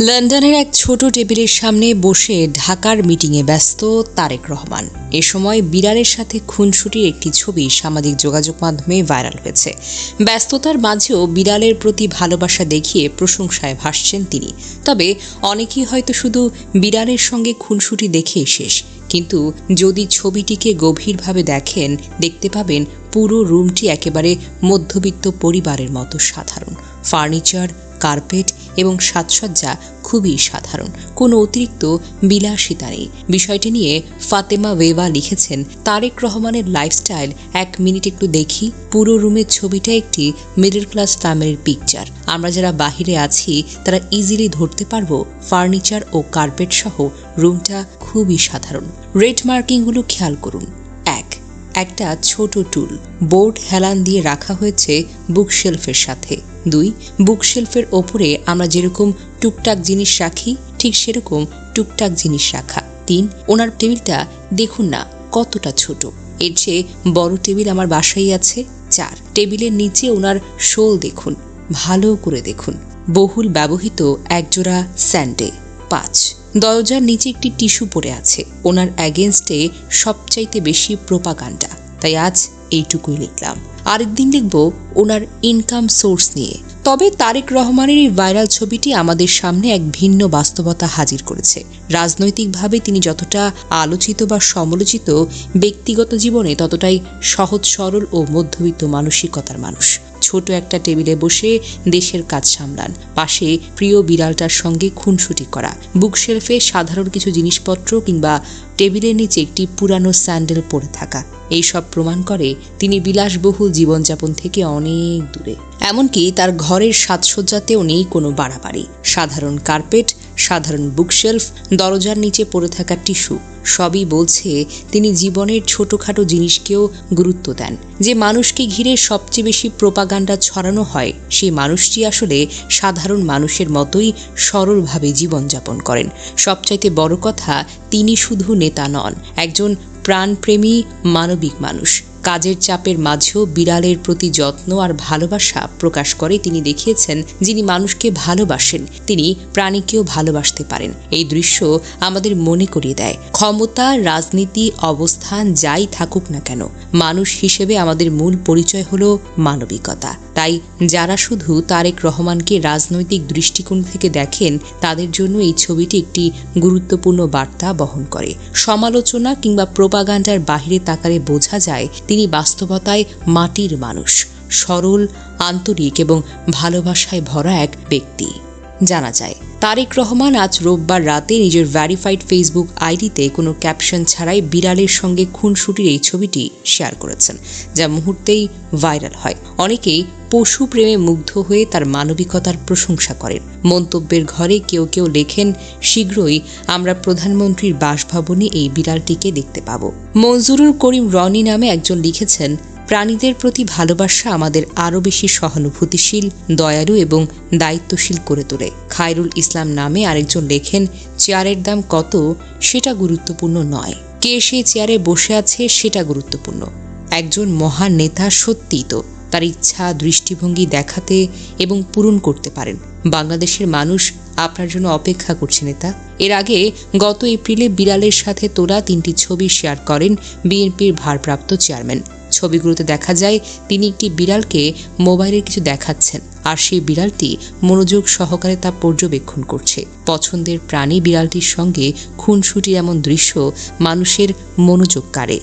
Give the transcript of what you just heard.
লন্ডনের এক ছোট টেবিলের সামনে বসে ঢাকার মিটিংয়ে ব্যস্ত তারেক রহমান। এ সময় বিড়ালের সাথে খুনসুটির একটি ছবি সামাজিক যোগাযোগ মাধ্যমে ভাইরাল হয়েছে। ব্যস্ততার মাঝেও বিড়ালের প্রতি ভালোবাসা দেখিয়ে প্রশংসায় ভাসছেন তিনি। তবে অনেকেই হয়তো শুধু বিড়ালের সঙ্গে খুনসুটি দেখেই শেষ। কিন্তু যদি ছবিটিকে গভীরভাবে দেখেন, দেখতে পাবেন পুরো রুমটি একেবারে মধ্যবিত্ত পরিবারের মতো সাধারণ। ফার্নিচার, কার্পেট এবং সাজসজ্জা খুবই সাধারণ। কোনো অতিরিক্ত বিলাসিতা নেই। বিষয়টি নিয়ে ফাতেমা ওয়েবা লিখেছেন, তারেক রহমানের লাইফস্টাইল, এক মিনিট একটু দেখি। পুরো রুমের ছবিটা একটি মিডল ক্লাস ফ্যামিলির পিকচার। আমরা যারা বাহিরে আছি, তারা ইজিলি ধরতে পারব ফার্নিচার ও কার্পেট সহ রুমটা খুবই সাধারণ। রেড মার্কিংগুলো খেয়াল করুন। একটা ছোট টুল। বোর্ড হেলান দিয়ে রাখা হয়েছে বুকশেলফের সাথে। দুই, বুকশেলফের ওপরে আমরা যেরকম টুকটাক জিনিস রাখি, ঠিক সেরকম টুকটাক জিনিস রাখা। তিন, ওনার টেবিলটা, দেখুন না, কতটা ছোট। এর চেয়ে বড় টেবিল আমার বাসায় আছে। চার, টেবিলের নিচে ওনার শোল দেখুন, ভালো করে দেখুন। বহুল ব্যবহৃত একজোড়া স্যান্ডে। পাঁচ দরজার নিচে একটি টিস্যু পড়ে আছে। ওনার অ্যাগেনস্টে সবচাইতে বেশি প্রোপাগান্ডা তাই আজ এইটুকুই লিখলাম। আরেকদিন লিখব ওনার ইনকাম সোর্স নিয়ে। তবে তারেক রহমানের এই ভাইরাল ছবিটি আমাদের সামনে এক ভিন্ন বাস্তবতা হাজির করেছে। রাজনৈতিকভাবে তিনি যতটা আলোচিত বা সমালোচিত, ব্যক্তিগত জীবনে ততটাই সহজ, সরল ও মধ্যবিত্ত মানসিকতার মানুষ। ছোট একটা টেবিলে বসে দেশের কাজ সামলান। পাশে প্রিয় বিড়ালটার সঙ্গে খুনসুটি করা। বুকশেলফে সাধারণ কিছু জিনিসপত্র কিংবা টেবিলের নিচে একটি পুরানো স্যান্ডেল পরে থাকা। এইসব প্রমাণ করে তিনি বিলাসবহুল জীবনযাপন থেকে অনেক দূরে। এমনকি তার ঘরের সাজসজ্জাতেও নেই কোনো বাড়াবাড়ি। সাধারণ কার্পেট সাধারণ বুকশেলফ দরজার নিচে পড়ে থাকা টিস্যু, সবই বলছে তিনি জীবনের ছোটোখাটো জিনিসকেও গুরুত্ব দেন। যে মানুষকে ঘিরে সবচেয়ে বেশি প্রোপাগান্ডা ছড়ানো হয় সেই মানুষটি আসলে সাধারণ মানুষের মতোই সরলভাবে জীবনযাপন করেন। সবচাইতে বড় কথা, তিনি শুধু নেতা নন, একজন প্রাণপ্রেমী মানবিক মানুষ। কাজের চাপের মাঝেও বিড়ালের প্রতি যত্ন আর ভালোবাসা প্রকাশ করে, তিনি দেখিয়েছেন যিনি মানুষকে ভালোবাসেন, তিনি প্রাণীকেও ভালোবাসতে পারেন। এই দৃশ্য আমাদের মনে করিয়ে দেয়, ক্ষমতা, রাজনীতি, অবস্থান, যাই থাকুক না কেন, মানুষ হিসেবে আমাদের মূল পরিচয় হল মানবিকতা। তাই যারা শুধু তারেক রহমানকে রাজনৈতিক দৃষ্টিকোণ থেকে দেখেন, তাদের জন্য এই ছবিটি একটি গুরুত্বপূর্ণ বার্তা বহন করে। সমালোচনা কিংবা প্রোপাগান্ডার বাহিরে তাকালে বোঝা যায়, তিনি বাস্তবতায় মাটির মানুষ, সরল, আন্তরিক এবং ভালোবাসায় ভরা এক ব্যক্তি। জানা যায়। তারেক রহমান আজ রোববার রাতে নিজের ভ্যারিফাইড ফেসবুক আইডিতে কোনো ক্যাপশন ছাড়াই বিড়ালের সঙ্গে খুনসুটির এই ছবিটি শেয়ার করেছেন, যা মুহূর্তেই ভাইরাল হয়। অনেকেই পশু প্রেমে মুগ্ধ হয়ে তার মানবিকতার প্রশংসা করেন। মন্তব্যের ঘরে কেউ কেউ লেখেন, শীঘ্রই আমরা প্রধানমন্ত্রীর বাসভবনে এই বিড়ালটিকে দেখতে পাব। মঞ্জুরুল করিম রনি নামে একজন লিখেছেন প্রাণীদের প্রতি ভালোবাসা আমাদের আরও বেশি সহানুভূতিশীল, দয়ালু এবং দায়িত্বশীল করে তোলে। খায়রুল ইসলাম নামে আরেকজন লেখেন, চেয়ারের দাম কত সেটা গুরুত্বপূর্ণ নয়। কে সেই চেয়ারে বসে আছে সেটা গুরুত্বপূর্ণ। একজন মহান নেতা সত্যিই তো। তার ইচ্ছা দৃষ্টিভঙ্গি দেখাতে এবং পূরণ করতে পারেন। বাংলাদেশের মানুষ আপনার জন্য অপেক্ষা করছে, নেতা। এর আগে গত এপ্রিলে বিড়ালের সাথে তোলা তিনটি ছবি শেয়ার করেন বিএনপির ভারপ্রাপ্ত চেয়ারম্যান। ছবিগুলোতে দেখা যায়, তিনি একটি বিড়ালকে মোবাইলের কিছু দেখাচ্ছেন আর সেই বিড়ালটি মনোযোগ সহকারে তা পর্যবেক্ষণ করছে। পছন্দের প্রাণী বিড়ালটির সঙ্গে খুনসুটির এমন দৃশ্য মানুষের মনোযোগ কাড়ে।